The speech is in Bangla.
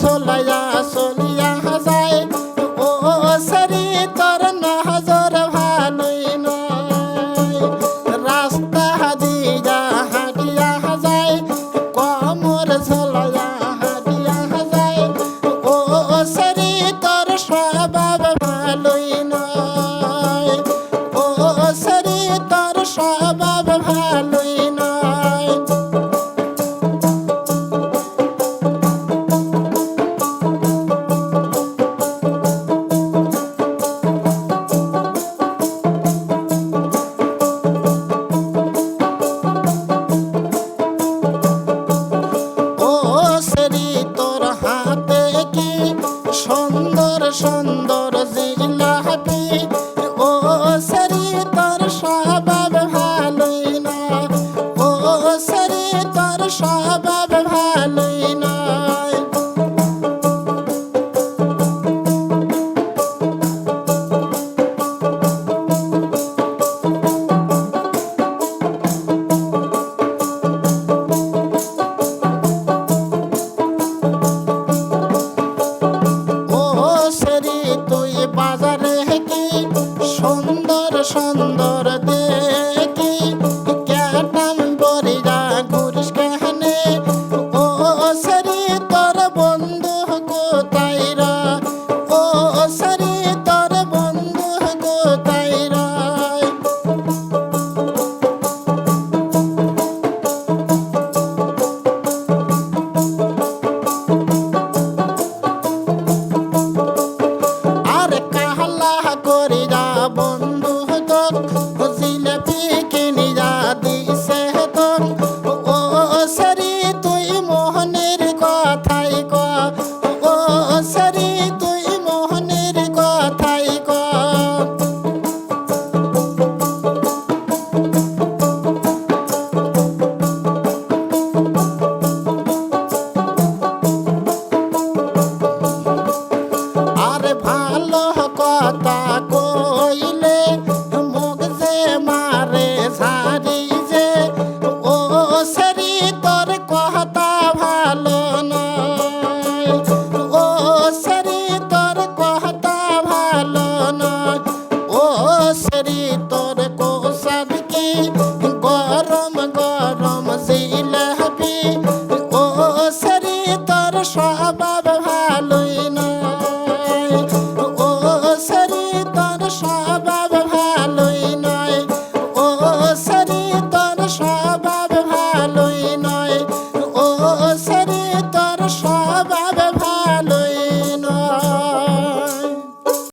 সোলাইয়া সোলিয়া হাসায় ও সারি তোর না হাজর ভানুই নয়। রাস্তা হাদিয়া হাটিয়া হাসায় কমর সোলাইয়া হাটিয়া হাসায় ও সারি তোর স্বভাব ভালোই নয়। ও সারি ভালোই জিলাপি ও সুন্দর সুন্দর